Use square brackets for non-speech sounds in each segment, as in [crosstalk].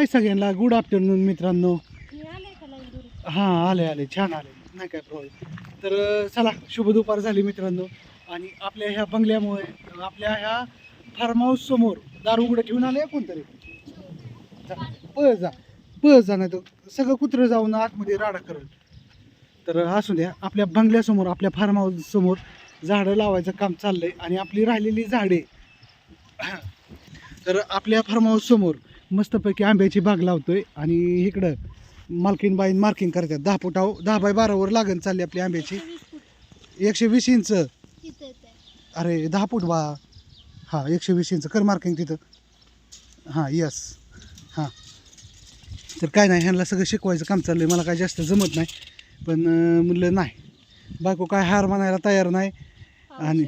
हाय सगळ्यांना. Good afternoon मित्रांनो. हां आले आले. छान आले. नाही काय प्रॉब्लेम तर चला शुभ दुपार झाली मित्रांनो. आणि आपल्या ह्या बंगल्यामुळे आपल्या ह्या फार्म हाऊस समोर दार उघडं ठेवून आले कोणतरी पळ जा. पळ जा नाही तर सगळं कुत्रं जाऊन आतमध्ये राडा करल. तर असू द्या. आपल्या बंगल्यासमोर आपल्या फार्म हाऊस समोर झाडं लावायचं काम चाललंय आणि आपली राहिलेली झाडे. तर आपल्या फार्म हाऊस समोर मस्तपैकी आंब्याची बाग लावतोय आणि इकडं मालकीन बाईन मार्किंग करतात. दहा फुटाव दहा बाय बारावर लागण चालली आपली आंब्याची. एकशे वीस इंच. अरे दहा फूट बा. हां एकशे वीस इंच. कर मार्किंग तिथं. हां यस. हां. तर काय नाही ह्यांना सगळं शिकवायचं काम चाललं आहे मला काय जास्त जमत नाही. पण म्हणलं नाही. बायको काय हार मानायला तयार नाही. आणि-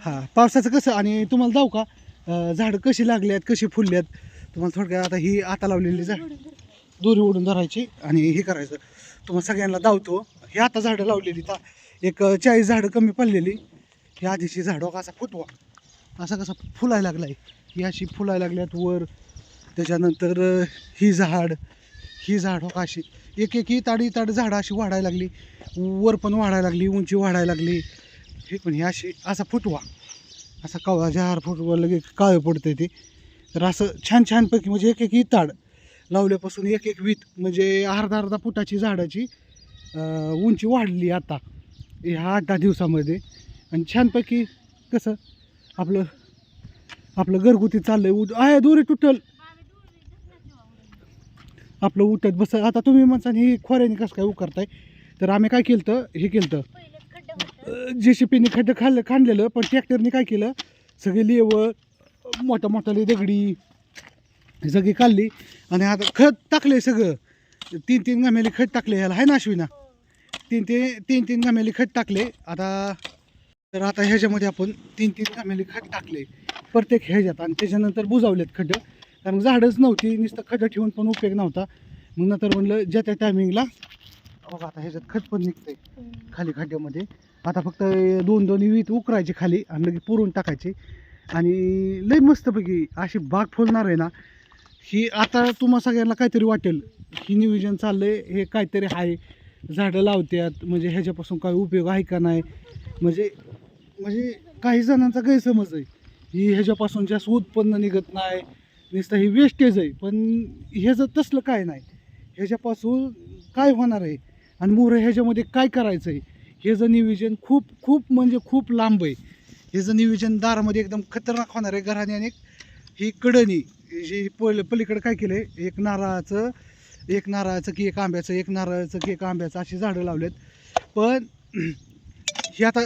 हां पावसाचं कसं? आणि तुम्हाला जाऊ का? झाडं कशी लागली आहेत कशी फुलली आहेत तुम्हाला थोडक्यात आता ही आता लावलेली जा दोरी ओढून धरायची आणि हे करायचं. तुम्हाला सगळ्यांना धावतो हे आता झाडं लावलेली ता. एक चाळीस झाडं कमी पडलेली. ही आधीची झाडं असा फुटवा. असा कसा फुलायला लागलाय. ही अशी फुलायला लागल्यात वर. त्याच्यानंतर ही झाड. ही झाड हो अशी. एक एक ताडी ताडी झाडं अशी वाढायला लागली. वर पण वाढायला लागली उंची वाढायला लागली. हे पण ही अशी असा फुटवा. असा कवा जहार फुटवा लगे काळं पडतं ते. तर असं छान छानपैकी म्हणजे एक एक इताड लावल्यापासून एक एक वीत म्हणजे अर्धा अर्धा फुटाची झाडाची उंची वाढली आता ह्या आठ दहा दिवसामध्ये. आणि छानपैकी कसं आपलं आपलं घरगुती चाललं आहे उद आहे दोरी तुटल. आपलं उठत बस आता तुम्ही म्हणता ही खोऱ्याने कसं काय उकरताय? तर आम्ही काय केलं तर हे केलं तर जे सी पीने खड्डं खाल्लं खाणलेलं पण ट्रॅक्टरने काय केलं? सगळी लेवळ मोठ्या मोठ्याली दगडी सगळी काढली. आणि आता खत टाकले सगळं. तीन तीन गाम्याली खत टाकले ह्याला. आहे ना अश्विना? तीन ते तीन तीन गाम्याली खत टाकले आता तर आता ह्याच्यामध्ये आपण तीन तीन गाम्याली खत टाकले प्रत्येक ह्याच्यात. आणि त्याच्यानंतर बुजावलेत खड्डं कारण झाडच नव्हती. नुसतं खड्डं ठेवून पण उपयोग नव्हता. मग नंतर म्हणलं ज्या त्या टायमिंगला बघा आता ह्याच्यात खत पण निघतंय. खाली खड्ड्यामध्ये आता फक्त दोन दोन वीत उकरायचे खाली. आणि लगे पुरून टाकायचे. आणि लई मस्तपैकी अशी बाग फुलणार आहे ना ही आता तुम्हा सगळ्यांना काहीतरी वाटेल. ही नियोजन आहे हे काहीतरी आहे. झाडं लावतात म्हणजे ह्याच्यापासून काय उपयोग आहे का नाही? म्हणजे म्हणजे काही जणांचा गैरसमज आहे. ही ह्याच्यापासून जास्त उत्पन्न निघत नाही नुसतं ही वेस्टेज आहे. पण ह्याचं तसलं काय नाही. ह्याच्यापासून काय होणार आहे? आणि मोर ह्याच्यामध्ये काय करायचं आहे ह्याचं नियोजन खूप खूप म्हणजे खूप लांब आहे. हिचं नियोजन दारामध्ये एकदम खतरनाक होणार आहे. घराने आणि ही कडणी जी पल पलीकडं काय केलं आहे एक नारळाचं एक नारळाचं की एक आंब्याचं एक नारळाचं की एक आंब्याचं अशी झाडं लावलेत. पण [clears throat] ही आता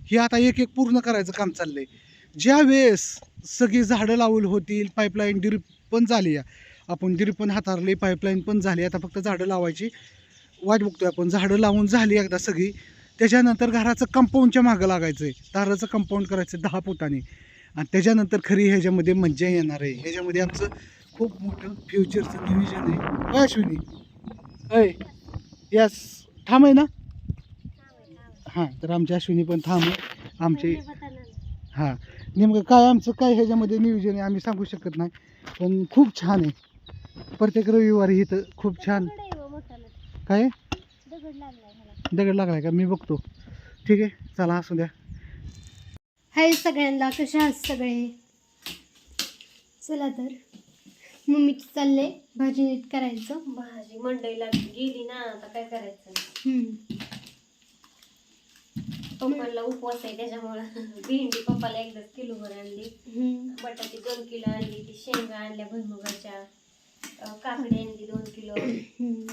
हे आता एक एक पूर्ण करायचं काम चाललं आहे ज्या वेळेस सगळी झाडं लावून होतील पाईपलाईन ड्रीप पण झाली आहे आपण ड्रीप पण हाताळली पाईपलाईन पण झाली. आता फक्त झाडं लावायची वाट बघतोय आपण. झाडं लावून झाली एकदा सगळी. त्याच्यानंतर घराचं कंपाऊंडच्या मागं लागायचं आहे दाराचं कंपाऊंड करायचं दहा फुटाने. आणि त्याच्यानंतर खरी ह्याच्यामध्ये मज्जा येणार आहे. ह्याच्यामध्ये आमचं खूप मोठं फ्युचरचं नियोजन आहे. काय अश्विनी? अय यस ठाम आहे ना? हां तर आमची अश्विनी पण थांब आहे. आमचे हां. नेमकं काय आमचं काय ह्याच्यामध्ये नियोजन आहे आम्ही सांगू शकत नाही. पण खूप छान आहे. प्रत्येक रविवारी इथं खूप छान काय? दगड लागलाय मला दगड लागलाय का? मी बघतो. ठीक आहे चला असू द्या. हाय सगळ्यांना कशा आहात सगळे? चला तर. मम्मीची चाललंय भाजी नीट करायचं. भाजी मंडईला गेली ना आता काय करायचं? हम्म. पप्पाला उपवास आहे त्याच्यामुळं भेंडी पप्पाला एकदाच किलो भर आणली. हम्म. बटाटे दोन किलो आणली ती शेंगा आणल्या भुईमुगाच्या. काकडी आणली दोन किलो. हम्म.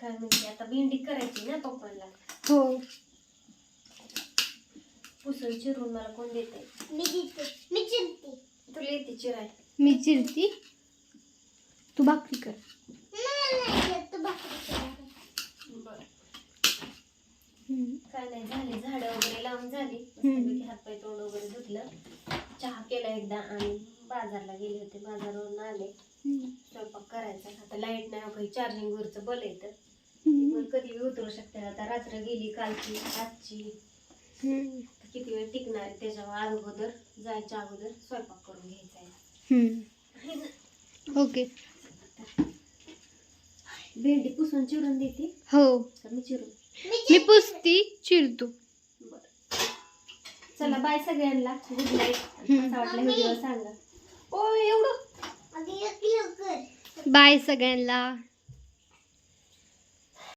काय म्हणते आता भेंडी करायची ना पप्पाला हो. पुसून चिरून मला कोण देते मी देते. मी चिरते. तुला येते चिराय मी चिरती. तू भाकरी कर. बरं. हम्म. काय नाही झाली. झाडं वगैरे लावून झाली. मस्तपैकी हातपाय तोंड वगैरे धुतलं. चहा केला एकदा आणि बाजारला गेले होते. बाजारवरून आले. हम्म. स्वयंपाक करायचा. आता लाइट नाही काही चार्जिंग वरचं बल येतं कधी बी उतरू शकते आता रात्र गेली कालची आजची. हम्म. किती वेळ टिकणार आहे त्याच्यावर अगोदर जायच्या अगोदर स्वयंपाक करून घ्यायचा आहे. हम्म. हे ओके. भेंडी पुसून चिरून देते. हो. का मी चिरून? मी पुसती चिरतो. चला बाय सगळ्यांना. गुड नाईट हम्म. कसा वाटला व्हिडिओ सांगा. ओ एवढं? बाय सगळ्यांना.